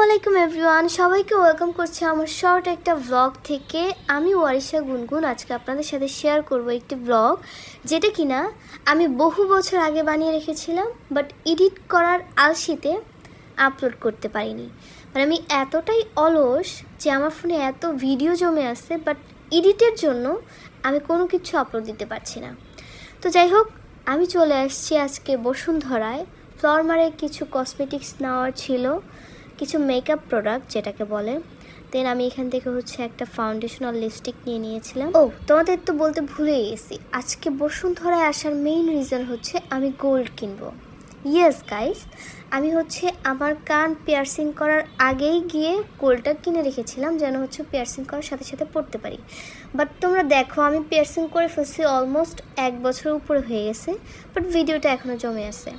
আলাইকুম এভরিওয়ান, সবাইকে ওয়েলকাম করছি আমার শর্ট একটা ব্লগ থেকে। আমি ওয়ারিশা গুনগুন, আজকে আপনাদের সাথে শেয়ার করব একটি ব্লগ যেটা কিনা আমি বহু বছর আগে বানিয়ে রেখেছিলাম বাট এডিট করার আলসিতে আপলোড করতে পারিনি। মানে আমি এতটাই অলস যে আমার ফোনে এত ভিডিও জমে আছে বাট এডিটের জন্য আমি কোনো কিছু আপলোড দিতে পারছি না। তো যাই হোক, আমি চলে আসছি আজকে বসুন্ধরায়। ফ্লরমারে কিছু কসমেটিক্স নেওয়ার ছিল। কিছু মেকআপ প্রোডাক্ট যেটাকে বলে দেন আমি এখান থেকে হচ্ছে একটা ফাউন্ডেশন আর লিপস্টিক নিয়ে নিয়েছিলাম। ও তোমাদের তো বলতে ভুলে গেছি। আজকে বসুন্ধরায় আসার মেইন রিজন হচ্ছে আমি গোল্ড কিনবো। ইয়েস গাইস আমি হচ্ছে আমার কান পিয়ার্সিং করার আগেই গিয়ে গোল্ডটা কিনে রেখেছিলাম যেন হচ্ছে পিয়ার্সিং করার সাথে সাথে পড়তে পারি। বাট তোমরা দেখো আমি পিয়ার্সিং করে ফেলছি অলমোস্ট এক বছর উপরে হয়ে গেছে বাট ভিডিওটা এখনও জমে আছে।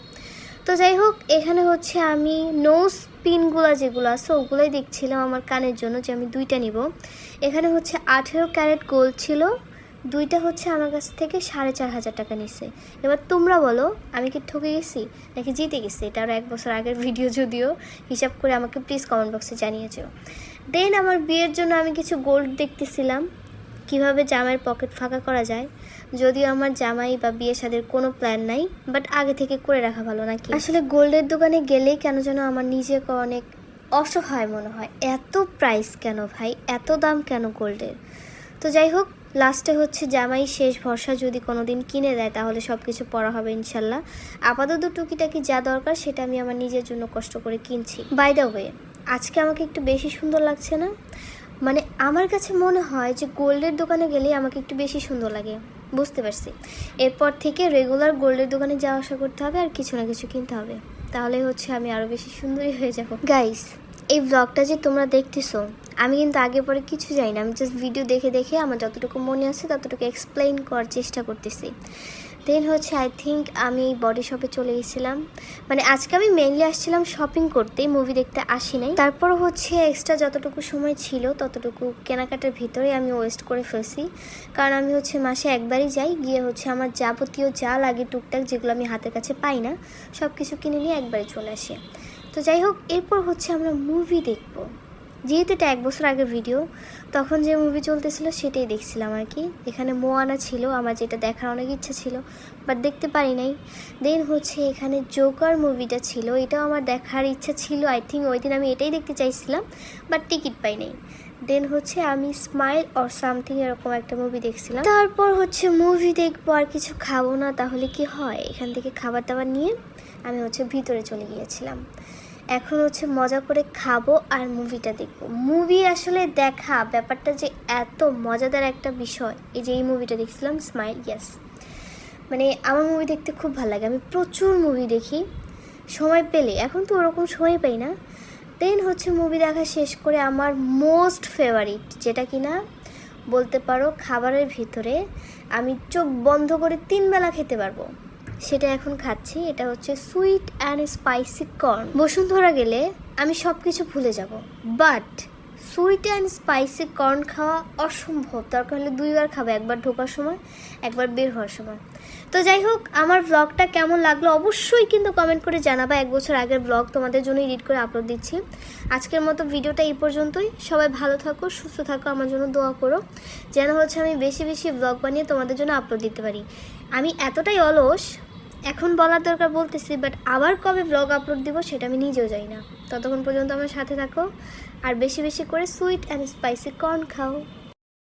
তো যাই হোক, এখানে হচ্ছে আমি নোজ পিনগুলো যেগুলো আছে, ওগুলোই দেখছিলাম আমার কানের জন্য যে আমি দুইটা নিব। এখানে হচ্ছে আঠেরো ক্যারেট গোল্ড ছিল, দুইটা হচ্ছে আমার কাছ থেকে সাড়ে চার হাজার টাকা নিচ্ছে এবার তোমরা বলো, আমি কি ঠকে গেছি নাকি জিতে গেছি? এটা আরও এক বছর আগের ভিডিও যদিও, হিসাব করে আমাকে প্লিজ কমেন্ট বক্সে জানিয়েছো দেন আমার বিয়ের জন্য আমি কিছু গোল্ড দেখতেছিলাম। কীভাবে জামাইয়ের পকেট ফাঁকা করা যায়? যদিও আমার জামাই বা বিয়ে সাদের কোনো প্ল্যান নাই বাট আগে থেকে করে রাখা ভালো নাকি? আসলে গোল্ডের দোকানে গেলেই কেন যেন আমার নিজেকে অনেক অসহায় মনে হয়। এত প্রাইস কেন ভাই? এত দাম কেন গোল্ডের? তো যাই হোক লাস্টে হচ্ছে জামাই শেষ ভরসা যদি কোনো দিন কিনে দেয়, তাহলে সব কিছু পড়া হবে ইনশাল্লাহ। আপাতত টুকিটাকি যা দরকার, সেটা আমি আমার নিজের জন্য কষ্ট করে কিনছি। বাই দ্য ওয়ে আজকে আমাকে একটু বেশি সুন্দর লাগছে না? মানে আমার কাছে মনে হয় যে গোল্ডের দোকানে গেলে আমাকে একটু বেশি সুন্দর লাগে, বুঝতে পারছি। এরপর থেকে রেগুলার গোল্ডের দোকানে যাওয়া আসা করতে হবে আর কিছু না কিছু কিনতে হবে। তাহলে হচ্ছে আমি আরও বেশি সুন্দরী হয়ে যাব। গাইস এই ব্লগটা যে তোমরা দেখতেছো, আমি কিন্তু আগে পরে কিছু জানি না, আমি জাস্ট ভিডিও দেখে দেখে আমার যতটুকু মনে আছে ততটুকু এক্সপ্লেইন করার চেষ্টা করতেছি। দেন হচ্ছে আই থিঙ্ক আমি বডি শপে চলে গেছিলাম। মানে আজকে আমি মেনলি আসছিলাম শপিং করতে মুভি দেখতে আসি নাই। তারপর হচ্ছে এক্সট্রা যতটুকু সময় ছিল, ততটুকু কেনাকাটার ভিতরে আমি ওয়েস্ট করে ফেলছি। কারণ আমি হচ্ছে, মাসে একবারই যাই, গিয়ে হচ্ছে আমার যাবতীয় যা লাগে টুকটাক যেগুলো আমি হাতের কাছে পাই না সব কিছু কিনে নিয়ে একবারে চলে আসি। তো যাই হোক, এরপর হচ্ছে আমরা মুভি দেখব। যেহেতু এটা এক বছর আগের ভিডিও তখন যে মুভি চলতেছিল সেটাই দেখছিলাম আর কি। এখানে মোয়ানা ছিল, আমার যেটা দেখার অনেক ইচ্ছা ছিল বাট দেখতে পারি নাই। দেন হচ্ছে এখানে জোকার মুভিটা ছিল, এটাও আমার দেখার ইচ্ছা ছিল আই থিঙ্ক ওই দিন আমি এটাই দেখতে চাইছিলাম বাট টিকিট পাই নাই। দেন হচ্ছে আমি স্মাইল অর সামথিং এরকম একটা মুভি দেখছিলাম। তারপর হচ্ছে মুভি দেখব আর কিছু খাব না, তাহলে কি হয়? এখান থেকে খাবার দাবার নিয়ে আমি হচ্ছে ভিতরে চলে গিয়েছিলাম। এখন হচ্ছে মজা করে খাব আর মুভিটা দেখব। মুভি আসলে দেখা, ব্যাপারটা যে এত মজাদার একটা বিষয়, এই যে এই মুভিটা দেখছিলাম স্মাইল ইয়াস মানে আমার মুভি দেখতে খুব ভালো লাগে। আমি প্রচুর মুভি দেখি, সময় পেলে। এখন তো ওরকম সময় পাই না। দেন হচ্ছে মুভি দেখা শেষ করে আমার মোস্ট ফেভারিট যেটা কি না বলতে পারো খাবারের ভিতরে, আমি চোখ বন্ধ করে তিন বেলা খেতে পারব। সেটা এখন খাচ্ছি, এটা হচ্ছে sweet and spicy corn Bashundhara গেলে আমি সব কিছু ভুলে যাব but sweet and spicy corn খাওয়া অসম্ভব। দরকার হলে দুইবার খাব, একবার ঢোকার সময়, একবার বের হওয়ার সময়। তো যাই হোক, আমার ব্লগটা কেমন লাগল অবশ্যই কিন্তু কমেন্ট করে জানাবা। এক বছর আগের ব্লগ তোমাদের জন্য এডিট করে আপলোড দিচ্ছি। আজকের মতো ভিডিওটা এই পর্যন্তই। সবাই ভালো থাকো, সুস্থ থাকো, আমার জন্য দোয়া করো। যেন হচ্ছে আমি বেশি বেশি ব্লগ বানিয়ে তোমাদের জন্য আপলোড দিতে পারি। আমি এতটাই অলস এখন বলার দরকার বলতেছি বাট আবার কবে ব্লগ আপলোড দিব সেটা আমি নিজেও যাই না। ততক্ষণ পর্যন্ত আমার সাথে থাকো, আর বেশি বেশি করে সুইট অ্যান্ড স্পাইসি কর্ন খাও।